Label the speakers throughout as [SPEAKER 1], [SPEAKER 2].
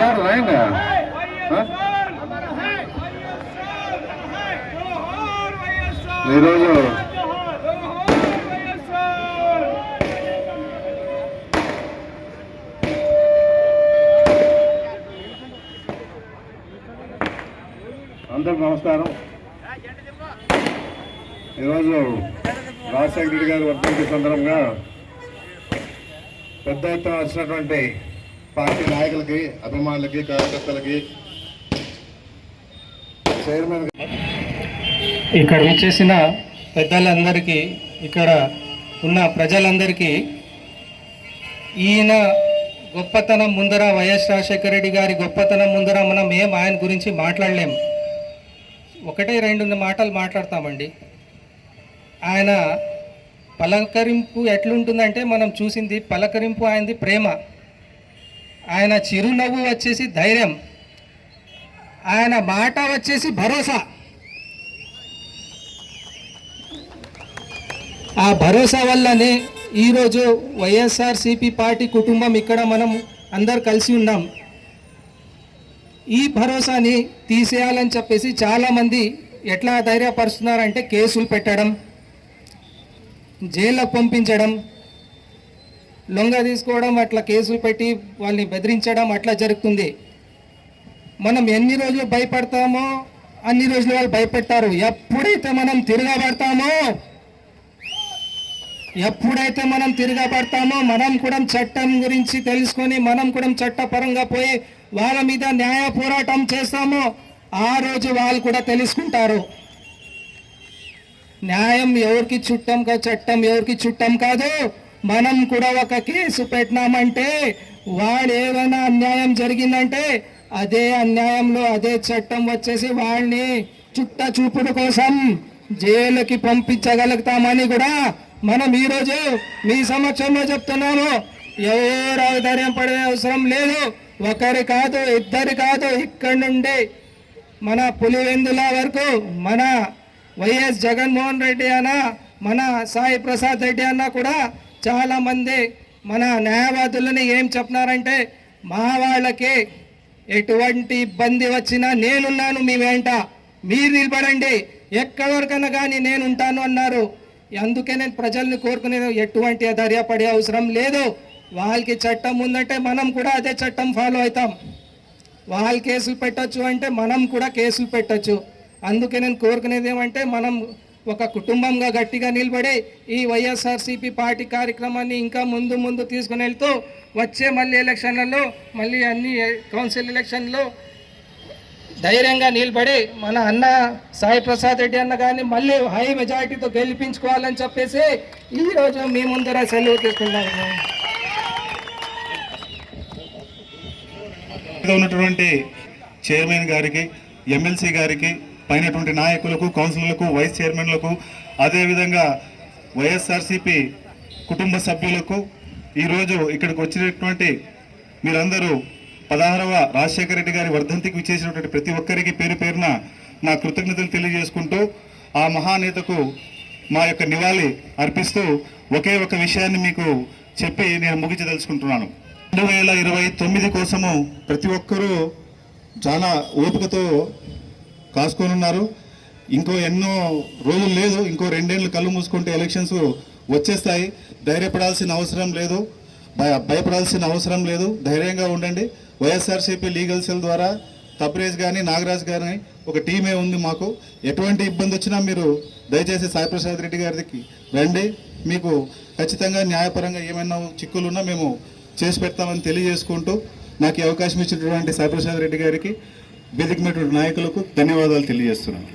[SPEAKER 1] మాట్లాడరా ఇంకా ఈరోజు అందరికి నమస్కారం. ఈరోజు రాజశేఖర రెడ్డి గారి వర్ధంతి సందర్భంగా పెద్ద ఎత్తున వచ్చినటువంటి పార్టీ నాయకులకి అభిమానులకి కార్యకర్తలకి చైర్మన్
[SPEAKER 2] ఇక్కడ విచ్చేసిన పెద్దలందరికీ ఇక్కడ ఉన్న ప్రజలందరికీ ఈయన గొప్పతనం ముందర వైఎస్ రాజశేఖర రెడ్డి గారి గొప్పతనం ముందర మనం ఏం ఆయన గురించి మాట్లాడలేం. ఒకటే రెండు మాటలు మాట్లాడతామండి. ఆయన పలకరింపు ఎట్లుంటుందంటే మనం చూసింది పలకరింపు ఆయనది ప్రేమ. ఆయన చిరునవ్వు వచ్చేసి ధైర్యం. ఆయన మాట వచ్చేసి భరోసా. ఆ భరోసా వల్లనే ఈరోజు వైఎస్ఆర్సిపి పార్టీ కుటుంబం ఇక్కడ మనం అందరు కలిసి ఉన్నాం. ఈ భరోసాని తీసేయాలని చెప్పేసి చాలామంది ఎట్లా ధైర్యపరుస్తున్నారంటే కేసులు పెట్టడం జైల్లో పంపించడం లొంగ తీసుకోవడం అట్లా కేసులు పెట్టి వాళ్ళని బెదిరించడం అట్లా జరుగుతుంది. మనం ఎన్ని రోజులు భయపడతామో అన్ని రోజులు వాళ్ళు భయపెడతారు. ఎప్పుడైతే మనం తిరగబడతామో ఎప్పుడైతే మనం తిరగబడతామో మనం కూడా చట్టం గురించి తెలుసుకొని మనం కూడా చట్టపరంగా పోయి వాళ్ళ మీద న్యాయ పోరాటం చేస్తామో ఆ రోజు వాళ్ళు కూడా తెలుసుకుంటారు. న్యాయం ఎవరికి చుట్టం కాదు చట్టం ఎవరికి చుట్టం కాదు. మనం కూడా ఒక కేసు పెట్టినామంటే వాడు ఏమైనా అన్యాయం జరిగిందంటే అదే అన్యాయంలో అదే చట్టం వచ్చేసి వాళ్ళని చుట్ట చూపుడు కోసం జైలుకి పంపించగలుగుతామని కూడా మనం ఈరోజు మీ సమక్షంలో చెప్తున్నాము. ఎవరు ధైర్యం పడే అవసరం లేదు. ఒకరి కాదు ఇద్దరు కాదు ఇక్కడి నుండి మన పులివెందుల వరకు మన వైఎస్ జగన్మోహన్ రెడ్డి అన్న మన సాయి ప్రసాద్ రెడ్డి అన్న కూడా చాలా మంది మన న్యాయవాదులని ఏం చెప్పినారంటే మా వాళ్ళకి ఎటువంటి ఇబ్బంది వచ్చినా నేనున్నాను మీ వెంట మీరు నిలబడండి. ఎక్కడి వరకన్నా కానీ నేను ఉంటాను అన్నారు. అందుకే నేను ప్రజల్ని కోరుకునేది ఎటువంటి ధైర్యపడే అవసరం లేదు. వాళ్ళకి చట్టం ఉందంటే మనం కూడా అదే చట్టం ఫాలో అవుతాం. వాళ్ళు కేసులు పెట్టొచ్చు అంటే మనం కూడా కేసులు పెట్టచ్చు. అందుకే నేను కోరుకునేది ఏమంటే మనం ఒక కుటుంబంగా గట్టిగా నిలబడి ఈ వైఎస్ఆర్సీపీ పార్టీ కార్యక్రమాన్ని ఇంకా ముందు ముందు తీసుకుని వెళ్తూ వచ్చే మళ్ళీ ఎలక్షన్లలో మళ్ళీ అన్ని కౌన్సిల్ ఎలక్షన్లో ధైర్యంగా నిలబడి మన అన్న సాయి ప్రసాద్ రెడ్డి అన్న కానీ మళ్ళీ హై మెజారిటీతో గెలిపించుకోవాలని చెప్పేసి ఈరోజు మీ ముందర సెలవు తీసుకున్నాము
[SPEAKER 3] ఉన్నటువంటి చైర్మన్ గారికి ఎమ్మెల్సీ గారికి పైనటువంటి నాయకులకు కౌన్సిలర్లకు వైస్ చైర్మన్లకు అదేవిధంగా వైఎస్ఆర్సిపి కుటుంబ సభ్యులకు ఈరోజు ఇక్కడికి వచ్చినటువంటి మీరందరూ పదహారవ రాజశేఖర రెడ్డి గారి వర్ధంతికి విచ్చేసినటువంటి ప్రతి ఒక్కరికి పేరు పేరున నా కృతజ్ఞతలు తెలియజేసుకుంటూ ఆ మహానేతకు మా యొక్క నివాళి అర్పిస్తూ ఒకే ఒక విషయాన్ని మీకు చెప్పి నేను ముగించదలుచుకుంటున్నాను రెండు వేల ఇరవై తొమ్మిది కోసము ప్రతి ఒక్కరూ చాలా ఓపికతో కాసుకొని ఉన్నారు. ఇంకో ఎన్నో రోజులు లేదు ఇంకో రెండేళ్ళు కళ్ళు మూసుకుంటే ఎలక్షన్స్ వచ్చేస్తాయి. ధైర్యపడాల్సిన అవసరం లేదు. భయ భయపడాల్సిన అవసరం లేదు. ధైర్యంగా ఉండండి. వైఎస్ఆర్సీపీ లీగల్ సెల్ ద్వారా తబ్రేజ్ కానీ నాగరాజ్ కానీ ఒక టీమే ఉంది మాకు. ఎటువంటి ఇబ్బంది వచ్చినా మీరు దయచేసి సాయిప్రసాద్ రెడ్డి గారికి రండి. మీకు ఖచ్చితంగా న్యాయపరంగా ఏమైనా చిక్కులున్నా మేము చేసి పెడతామని తెలియజేసుకుంటూ నాకు అవకాశం ఇచ్చినటువంటి సాయిప్రసాద్ రెడ్డి గారికి వెతికినటువంటి నాయకులకు ధన్యవాదాలు తెలియజేస్తున్నాను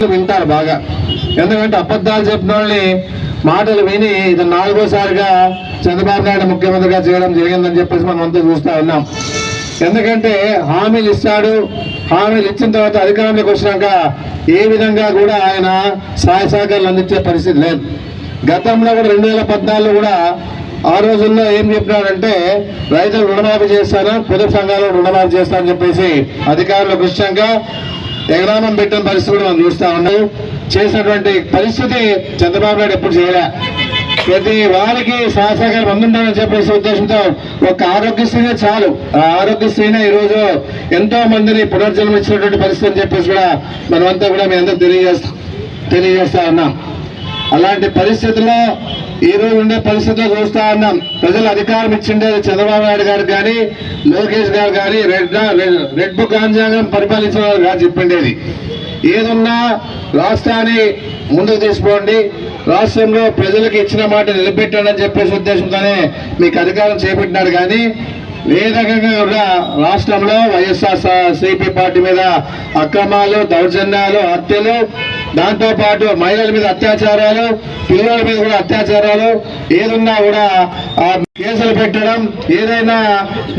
[SPEAKER 1] వింటారు బాగా. ఎందుకంటే అబద్ధాలు చెప్పిన వాళ్ళని మాటలు విని ఇది నాలుగోసారిగా చంద్రబాబు నాయుడు ముఖ్యమంత్రిగా చేయడం జరిగిందని చెప్పేసి మనం అంతా చూస్తా ఉన్నాం. ఎందుకంటే హామీలు ఇస్తాడు హామీలు ఇచ్చిన తర్వాత అధికారంలోకి వచ్చినాక ఏ విధంగా కూడా ఆయన సహాయ సహకారాలు అందించే పరిస్థితి లేదు. గతంలో కూడా రెండు వేల పద్నాలుగులో కూడా ఆ రోజుల్లో ఏం చెప్పినారంటే రైతులు రుణమాఫీ చేస్తాను పొదుపు సంఘాలు రుణమాఫీ చేస్తారని చెప్పేసి అధికారుల వచ్చాక ఎగరామం పెట్టిన పరిస్థితి కూడా మనం చూస్తా ఉన్నాం. చేసినటువంటి పరిస్థితి చంద్రబాబు నాయుడు ఎప్పుడు చేయలే. ప్రతి వారికి శాసనగారు అందుండాలని చెప్పేసి ఉద్దేశంతో ఒక ఆరోగ్యశ్రీనే చాలు. ఆ ఆరోగ్యశ్రీనే ఈరోజు ఎంతో మందిని పునర్జన్మించినటువంటి పరిస్థితి అని చెప్పేసి కూడా మనమంతా కూడా మీ అందరూ తెలియజేస్తా తెలియజేస్తా ఉన్నాం. అలాంటి పరిస్థితుల్లో ఈ రోజు ఉండే పరిస్థితిలో చూస్తా ఉన్నాం. ప్రజలు అధికారం ఇచ్చిండేది చంద్రబాబు నాయుడు గారు కానీ లోకేష్ గారు కానీ రెడ్ రెడ్ బుక్ రాజ్యాంగం పరిపాలించిన వారు కాదు చెప్పిండేది. ఏదున్నా రాష్ట్రాన్ని ముందుకు తీసుకోండి. రాష్ట్రంలో ప్రజలకు ఇచ్చిన మాట నిలబెట్టండి అని చెప్పేసి ఉద్దేశంతోనే మీకు అధికారం చేపట్టినాడు కానీ ఏ రకంగా కూడా రాష్ట్రంలో వైఎస్ఆర్ సిపి పార్టీ మీద అక్రమాలు దౌర్జన్యాలు హత్యలు దాంతోపాటు మహిళల మీద అత్యాచారాలు పిల్లల మీద కూడా అత్యాచారాలు ఏదున్నా కూడా ఆ కేసులు పెట్టడం ఏదైనా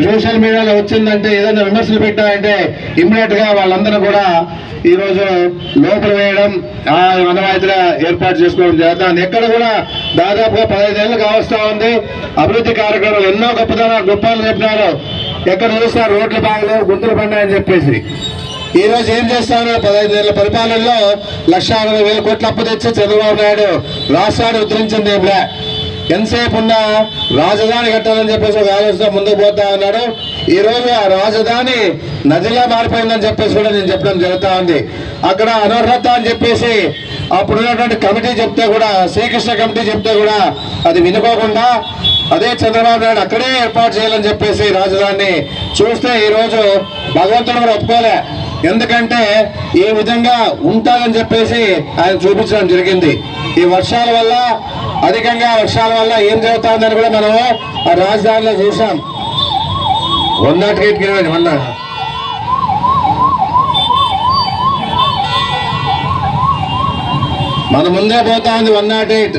[SPEAKER 1] సోషల్ మీడియాలో వచ్చిందంటే ఏదైనా విమర్శలు పెట్టాలంటే ఇమ్మీడియట్గా వాళ్ళందరూ కూడా ఈరోజు లోపల వేయడం ఆ అనవాయితీగా ఏర్పాటు చేసుకోవడం జరుగుతుంది. ఎక్కడ కూడా దాదాపుగా పదహైదు ఏళ్ళు కావస్తా ఉంది. అభివృద్ధి కార్యక్రమాలు ఎన్నో గొప్పదన గొప్పలు చెప్పినారు. ఎక్కడ చూస్తారు రోడ్లు బాగలేవు గుంతలు పడినాయని చెప్పేసి. ఈ రోజు ఏం చేస్తారు పదహైదు ఏళ్ళ పరిపాలనలో లక్ష అరవై వేల కోట్ల అప్పు తెచ్చి చంద్రబాబు నాయుడు రాష్ట్రాన్ని ఉద్ధరించింది ఏమిలే ఎంతసేపు ఉన్నా రాజధాని కట్టాలని చెప్పేసి ఒక ఆలోచన ముందుకు పోతా ఉన్నాడు. ఈ రోజు ఆ రాజధాని నదిలా మారిపోయిందని చెప్పేసి కూడా నేను చెప్పడం జరుగుతా ఉంది. అక్కడ అనర్హత అని చెప్పేసి అప్పుడు ఉన్నటువంటి కమిటీ చెప్తే కూడా శ్రీకృష్ణ కమిటీ చెప్తే కూడా అది వినుకోకుండా అదే చంద్రబాబు నాయుడు అక్కడే ఏర్పాటు చేయాలని చెప్పేసి రాజధానిని చూస్తే ఈరోజు భగవంతుడు కూడా ఒప్పుకోలే. ఎందుకంటే ఈ విధంగా ఉంటాలని చెప్పేసి ఆయన చూపించడం జరిగింది. ఈ వర్షాల వల్ల అధికంగా వర్షాల వల్ల ఏం జరుగుతుందని కూడా మనం ఆ రాజధానిలో చూసాం one nought eight kilometre one nought మన ముందే పోతా ఉంది వన్ నాట్ ఎయిట్.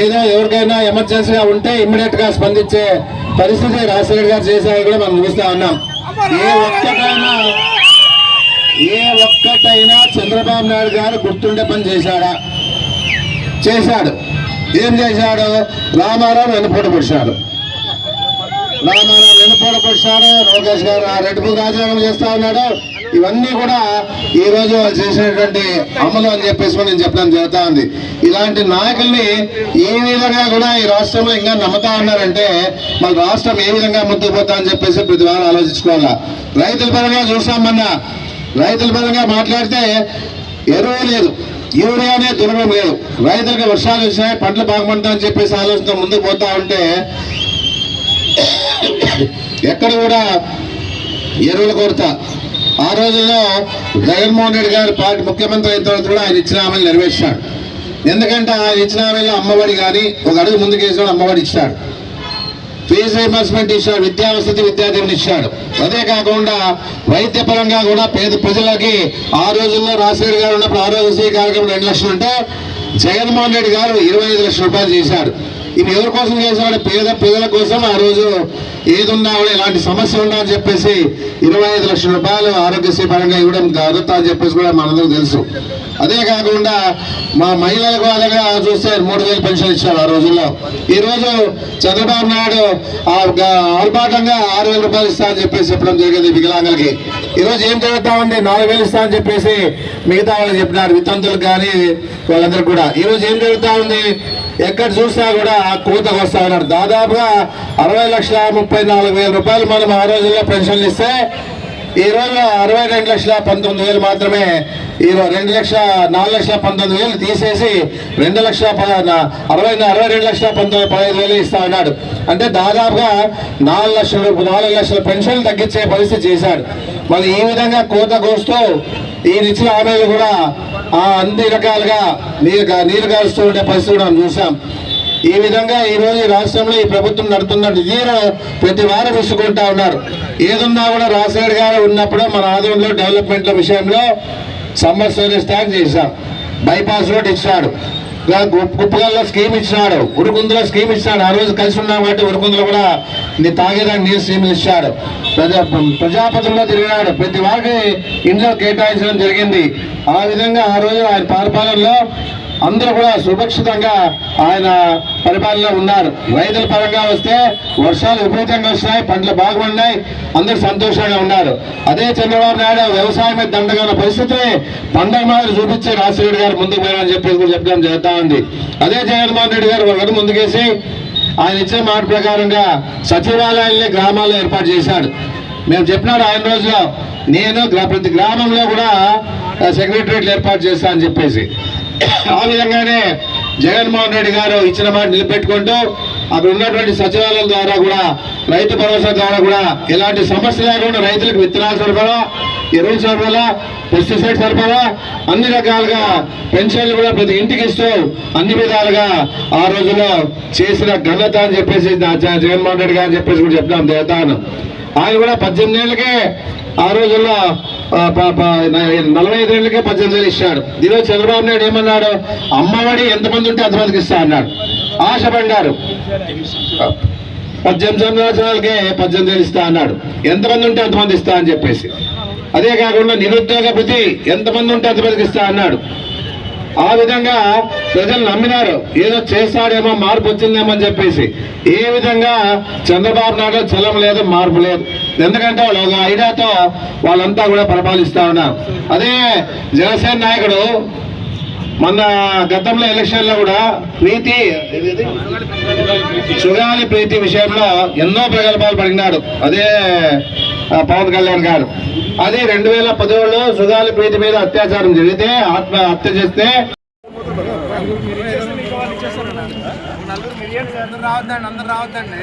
[SPEAKER 1] ఏదో ఎవరికైనా ఎమర్జెన్సీగా ఉంటే ఇమ్మీడియట్గా స్పందించే పరిస్థితి రాజశేఖర్ గారు చేసేది కూడా మనం చూస్తా ఉన్నాం. ఏ ఒక్కటైనా ఏ ఒక్కటైనా చంద్రబాబు నాయుడు గారు గుర్తుండే పని చేశాడా? చేశాడు. ఏం చేశాడు? రామారావు వెనుపూట పొడిచాడు. రామారావు వెనుపూట పొడిచాడు. లోకేష్ గారు ఆ రెడ్ రాజీనామా చేస్తా ఉన్నాడు. ఇవన్నీ కూడా ఈ రోజు చేసినటువంటి అమలు అని చెప్పేసి నేను చెప్పడం జరుగుతా ఉంది. ఇలాంటి నాయకుల్ని ఏ విధంగా కూడా ఈ రాష్ట్రంలో ఇంకా నమ్ముతా ఉన్నారంటే మన రాష్ట్రం ఏ విధంగా ముందుకు పోతా అని చెప్పేసి ప్రతి వారం ఆలోచించుకోవాలా? రైతుల పరంగా చూసాం మొన్న రైతుల పరంగా మాట్లాడితే ఎరువు లేదు యూరియానే దుర్గం లేదు. రైతులకు వర్షాలు వచ్చినాయి పంటలు బాగుపడతా అని చెప్పేసి ఆలోచన ముందుకు పోతా ఉంటే ఎక్కడ కూడా ఎరువుల కొరత. ఆ రోజుల్లో జగన్మోహన్ రెడ్డి గారు పార్టీ ముఖ్యమంత్రి అయిన తర్వాత కూడా ఆయన ఇచ్చిన హామీలు నెరవేర్చాడు. ఎందుకంటే ఆయన ఇచ్చిన హామీలో అమ్మఒడి కానీ ఒక అడుగు ముందుకు వేసిన అమ్మఒడి ఇచ్చాడు. ఫీజు రీంబర్స్మెంట్ ఇచ్చాడు విద్యా వసతి ఇచ్చాడు. అదే కాకుండా వైద్యపరంగా కూడా పేద ప్రజలకి ఆ రోజుల్లో రాజశేఖర్ గారు ఉన్నప్పుడు ఆరోగ్యశ్రీ కార్యక్రమం రెండు లక్షలు ఉంటే జగన్మోహన్ రెడ్డి గారు ఇరవై ఐదు లక్షల రూపాయలు చేశాడు. ఇది ఎవరి కోసం చేశాడు పేద పేదల కోసం ఆ రోజు ఏది ఉన్నా కూడా ఇలాంటి సమస్య ఉన్నా అని చెప్పేసి ఇరవై ఐదు లక్షల రూపాయలు ఆరోగ్యశ్రీ పరంగా ఇవ్వడం అర్హత అని చెప్పేసి కూడా మనందరికీ తెలుసు. అదే కాకుండా మా మహిళలకు అలాగా చూస్తే మూడు వేలు పెన్షన్ ఇచ్చారు ఆ రోజుల్లో. ఈ రోజు చంద్రబాబు నాయుడు ఆ గ- ఆర్భాటంగా ఆరు వేల రూపాయలు ఇస్తా అని చెప్పేసి చెప్పడం జరిగింది వికలాంగులకి. ఈరోజు ఏం జరుగుతామండి నాలుగు వేలు ఇస్తా అని చెప్పేసి మిగతా వాళ్ళు చెప్పినారు వితంతులకు కానీ వాళ్ళందరూ కూడా. ఈ రోజు ఏం జరుగుతా ఉంది ఎక్కడ చూసినా కూడా ఆ కూతకు వస్తా ఉన్నారు. దాదాపుగా అరవై లక్షల ముప్పై నాలుగు వేల రూపాయలు మనం ఆ రోజుల్లో పెన్షన్లు ఇస్తే ఈ రోజు అరవై రెండు లక్షల పంతొమ్మిది వేలు మాత్రమే ఈ రెండు లక్షల నాలుగు లక్షల పంతొమ్మిది వేలు తీసేసి రెండు లక్షల అరవై అరవై రెండు లక్షల పంతొమ్మిది పదహైదు వేలు ఇస్తా ఉన్నాడు అంటే దాదాపుగా నాలుగు లక్షల నాలుగు లక్షల పెన్షన్లు తగ్గించే పరిస్థితి చేశాడు. మరి ఈ విధంగా కోత కోస్తూ ఈయన ఇచ్చిన హామీలు కూడా అన్ని రకాలుగా నీరు నీరు కారుస్తూ ఉండే పరిస్థితి కూడా మనం చూసాం. ఈ విధంగా ఈరోజు రాష్ట్రంలో ఈ ప్రభుత్వం నడుతున్నట్టు జీరో ప్రతి వారం ఇసుకుంటా ఉన్నారు. ఏదున్నా కూడా రాజశేఖర్ గారు ఉన్నప్పుడు మన ఆధ్వర్యంలో డెవలప్మెంట్ల విషయంలో సమ్మర్ సర్వీస్ ట్యాక్స్ చేశాం. బైపాస్ రోడ్ ఇచ్చాడు గుప్పగల్లో స్కీమ్ ఇచ్చినాడు. ఉరుకుందులో స్కీమ్ ఇచ్చినాడు. ఆ రోజు కలిసి ఉన్నాం కాబట్టి ఉరుకుందులో కూడా నీ తాగేదానికి నీరు స్కీమ్ ఇచ్చాడు. ప్రజా ప్రజాపతిలో తిరిగినాడు. ప్రతి వారికి ఇంట్లో కేటాయించడం జరిగింది. ఆ విధంగా ఆ రోజు ఆయన పరిపాలనలో అందరూ కూడా సురక్షితంగా ఆయన పరిపాలనలో ఉన్నారు. రైతుల పరంగా వస్తే వర్షాలు విపరీతంగా వస్తున్నాయి పంటలు బాగున్నాయి అందరూ సంతోషంగా ఉన్నారు. అదే చంద్రబాబు నాయుడు వ్యవసాయం మీద దండగా పరిస్థితి పండగ మాదిరి చూపించి రాజశేఖర్ గారు ముందుకు పోయారని చెప్పేసి కూడా చెప్పడం జరుగుతా ఉంది. అదే జగన్మోహన్ రెడ్డి గారు ఒకటి ముందుకేసి ఆయన ఇచ్చే మాట ప్రకారంగా సచివాలయాల్ని గ్రామాల్లో ఏర్పాటు చేశాడు మేము చెప్పినాడు ఆయన రోజులో నేను ప్రతి గ్రామంలో కూడా సెక్రటరేట్లు ఏర్పాటు చేస్తా అని చెప్పేసి. ఆ విధంగానే జగన్మోహన్ రెడ్డి గారు ఇచ్చిన మాట నిలబెట్టుకుంటూ అక్కడ ఉన్నటువంటి సచివాలయం ద్వారా కూడా రైతు భరోసా ద్వారా కూడా ఎలాంటి సమస్య లేకుండా రైతులకు విత్తనాలు సరఫరా ఎరువులు సరఫరా పెస్టిసైడ్ సరఫరా అన్ని రకాలుగా పెన్షన్లు కూడా ప్రతి ఇంటికి ఇస్తూ అన్ని విధాలుగా ఆ రోజులో చేసిన ఘనత అని చెప్పేసి జగన్మోహన్ రెడ్డి గారు అని చెప్పేసి కూడా చెప్తాం దేవతాను ఆయన కూడా పద్దెనిమిది ఏళ్ళకే ఆ రోజుల్లో నలభై ఐదు పద్దెనిమిది వేలు ఇచ్చాడు. ఈరోజు చంద్రబాబు నాయుడు ఏమన్నాడు? అమ్మఒడి ఎంతమంది ఉంటే అంతమందికి ఇస్తా అన్నాడు. ఆశపడ్డారు పద్దెనిమిది సంవత్సరాలకే పద్దెనిమిది వేలు ఇస్తా అన్నాడు. ఎంతమంది ఉంటే అంతమంది ఇస్తా అని చెప్పేసి. అదే కాకుండా నిరుద్యోగ భృతి ఎంతమంది ఉంటే అంతమందికి ఇస్తా అన్నాడు. ఆ విధంగా ప్రజలు నమ్మినారు. ఏదో చేస్తాడేమో మార్పు వచ్చిందేమో అని చెప్పేసి. ఏ విధంగా చంద్రబాబు నాయుడు చలం లేదు మార్పు లేదు. ఎందుకంటే వాళ్ళు ఒక ఐడియాతో వాళ్ళంతా కూడా పరిపాలిస్తా ఉన్నారు. అదే జనసేన నాయకుడు మొన్న గతంలో ఎలక్షన్లో కూడా ప్రీతి ఏది? సుగాలి ప్రీతి విషయంలో ఎన్నో ప్రగల్భాలు పడినాడు అదే పవన్ కళ్యాణ్ గారు. అది రెండు వేల పదిహేడులో సుగాలి ప్రీతి మీద అత్యాచారం జరిగితే ఆత్మ హత్య చేస్తే
[SPEAKER 4] రావద్దండి అందరు రావద్దండి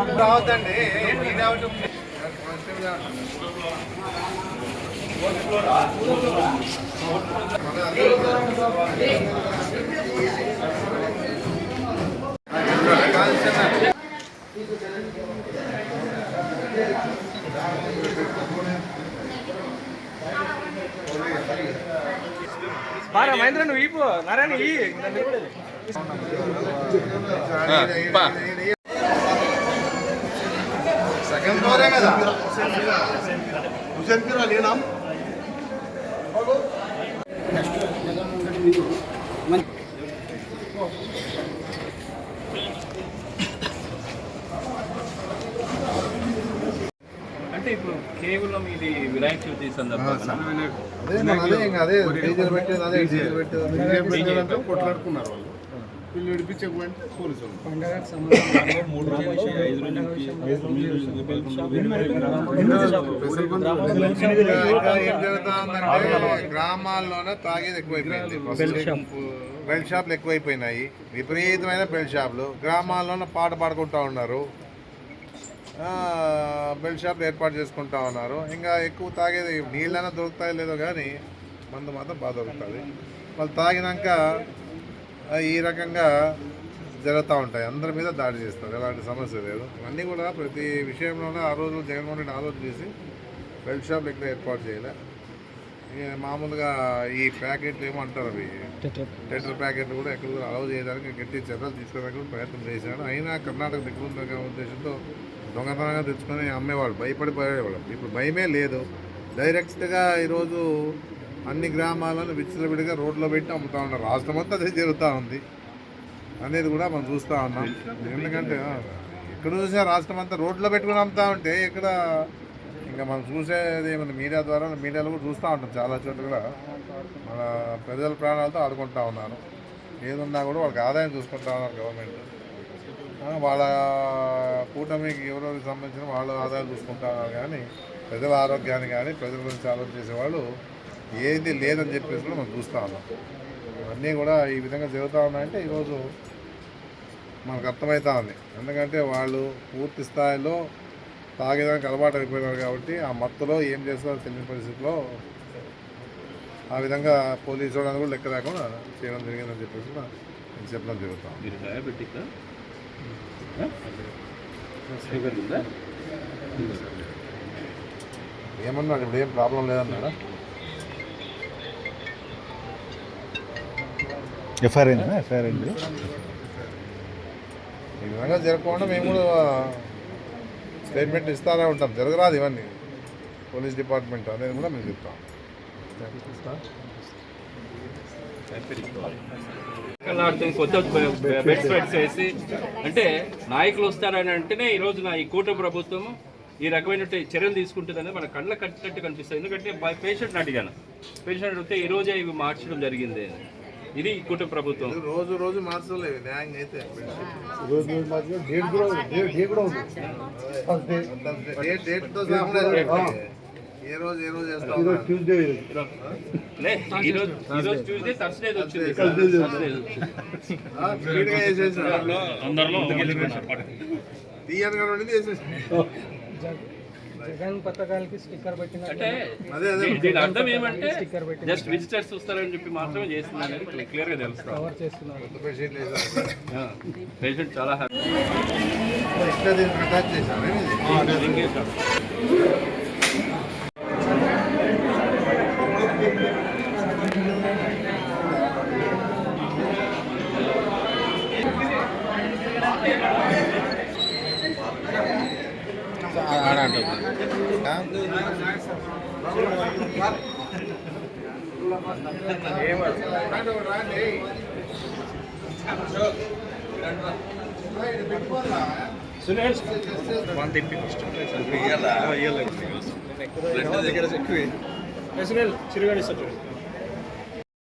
[SPEAKER 4] అందరు రావద్దండి మీదే ఒకటి ఉంది.
[SPEAKER 5] బారా మహేంద్ర నువ్వు ఇప్పు నారాయణ ఈ.
[SPEAKER 4] సెకండ్ ఫ్లోరే కదా?
[SPEAKER 5] అంటే ఇప్పుడు కేవలం ఇది వినాయక చవితి సందర్భంగా
[SPEAKER 6] కొట్లాడుకున్నారు వాళ్ళు వీళ్ళు
[SPEAKER 5] మూడు రోజుల ఐదు రోజుల
[SPEAKER 4] గ్రామాల్లోనే తాగేది ఎక్కువైపోయింది బెల్ట్ షాపులు ఎక్కువైపోయినాయి విపరీతమైన బెల్ట్ షాపులు గ్రామాల్లోనే పాట పాడుకుంటా ఉన్నారు బెల్ట్ షాపులు ఏర్పాటు చేసుకుంటా ఉన్నారు. ఇంకా ఎక్కువ తాగేది నీళ్ళైనా దొరుకుతాయి లేదో కానీ మందు మాత్రం బాగా దొరుకుతుంది. వాళ్ళు తాగినాక ఈ రకంగా జరుగుతూ ఉంటాయి. అందరి మీద దాడి చేస్తారు. ఎలాంటి సమస్య లేదు. ఇవన్నీ కూడా ప్రతి విషయంలోనే ఆ రోజు జగన్మోహన్ రెడ్డి ఆలోచన చేసి బెల్ట్ షాప్లు ఎక్కడ ఏర్పాటు చేయలే. మామూలుగా ఈ ప్యాకెట్లు ఏమో అంటారు అవి. టెటర్ ప్యాకెట్లు కూడా ఎక్కడ కూడా అలౌ చేయడానికి గట్టి చర్యలు తీసుకోవడానికి ప్రయత్నం చేశాడు అయినా కర్ణాటక ఉందనే ఉద్దేశంతో దొంగతనంగా తెచ్చుకొని అమ్మేవాళ్ళు భయపడిపోయేవాళ్ళు. ఇప్పుడు భయమే లేదు. డైరెక్ట్గా ఈరోజు అన్ని గ్రామాలను విచ్చలవిడిగా రోడ్లో పెట్టి అమ్ముతా ఉన్నారు. రాష్ట్రం అంతా అదే జరుగుతూ ఉంది అనేది కూడా మనం చూస్తూ ఉన్నాం. ఎందుకంటే ఎక్కడ చూసినా రాష్ట్రం అంతా రోడ్లో పెట్టుకుని అమ్ముతా ఉంటే ఇక్కడ ఇంకా మనం చూసేది ఏమైనా మీడియా ద్వారా మీడియాలో కూడా చూస్తూ ఉంటాం చాలా చోట్ల. కూడా మన ప్రజల ప్రాణాలతో ఆడుకుంటా ఉన్నారు ఏదున్నా కూడా వాళ్ళకి ఆదాయం చూసుకుంటా ఉన్నారు గవర్నమెంట్. వాళ్ళ కూటమికి ఎవరెవరికి సంబంధించిన వాళ్ళ ఆదాయం చూసుకుంటారు కానీ ప్రజల ఆరోగ్యాన్ని కానీ ప్రజల గురించి ఆలోచన చేసేవాళ్ళు ఏది లేదని చెప్పేసి కూడా మనం చూస్తూ ఉన్నాం. ఇవన్నీ కూడా ఈ విధంగా జరుగుతూ ఉన్నాయంటే ఈరోజు మనకు అర్థమవుతా ఉంది. ఎందుకంటే వాళ్ళు పూర్తి స్థాయిలో తాగేదానికి అలవాటు అయిపోయినారు కాబట్టి ఆ మత్తులో ఏం చేస్తారో తెలియని పరిస్థితిలో ఆ విధంగా పోలీసు వాళ్ళని కూడా లెక్క లేకుండా చేయడం జరిగిందని చెప్పేసి కూడా నేను చెప్పడం జరుగుతాం
[SPEAKER 5] మీరు షుగర్ ఉందా
[SPEAKER 4] ఏమన్నాడు ఇప్పుడు ఏం ప్రాబ్లం లేదన్నాడా?
[SPEAKER 6] ఎఫ్ఐఆర్ అయిందా? ఎఫ్ఐఆర్ అయింది.
[SPEAKER 4] ఈ విధంగా జరగకుండా మేము కూడా స్టేట్మెంట్ ఇస్తానే ఉంటాం. జరగరాదు ఇవన్నీ. పోలీస్ డిపార్ట్మెంట్ అనేది కూడా మేము చెప్తాం.
[SPEAKER 5] కొత్త బెడ్ స్ప్రెడ్స్ వేసి అంటే నాయకులు వస్తారని అంటేనే ఈ రోజున ఈ కూటమి ప్రభుత్వం ఈ రకమైన చర్యలు తీసుకుంటుందని మన కళ్ళ కట్టినట్టు కనిపిస్తుంది. ఎందుకంటే పేషెంట్ని అడిగాను. పేషెంట్ అడిగితే ఈ రోజే ఇవి మార్చడం జరిగింది. ఇది ఈ కూటమి ప్రభుత్వం.
[SPEAKER 4] రోజు రోజు మార్చలేవు న్యాయంగా అయితే.
[SPEAKER 6] రోజు రోజు డేట్ కూడా. డేట్ కూడా ఉంది.
[SPEAKER 4] డేట్ ఏ రోజు ఏ రోజు చేస్తాం
[SPEAKER 6] ట్యూస్డే
[SPEAKER 5] ఈ రోజు ట్యూస్డే థర్స్డే వచ్చింది. తొందరలో
[SPEAKER 2] జగన్ పథకాలకి స్టిక్కర్ పెట్టిన
[SPEAKER 5] అంటే
[SPEAKER 4] అదే అదే.
[SPEAKER 5] దీని అర్థం ఏమంటే జస్ట్ విజిటర్స్ వస్తారని చెప్పి మాత్రమే చేస్తుంది అనేది క్లియర్గా
[SPEAKER 2] చేస్తున్నారు.
[SPEAKER 4] కొత్త బెడ్షీట్లు వేసారు
[SPEAKER 5] పేషెంట్ చాలా హ్యాపీ
[SPEAKER 4] ఇట్లా దీన్ని అటాచ్ చేశారు ఇది
[SPEAKER 2] చిరుగాడి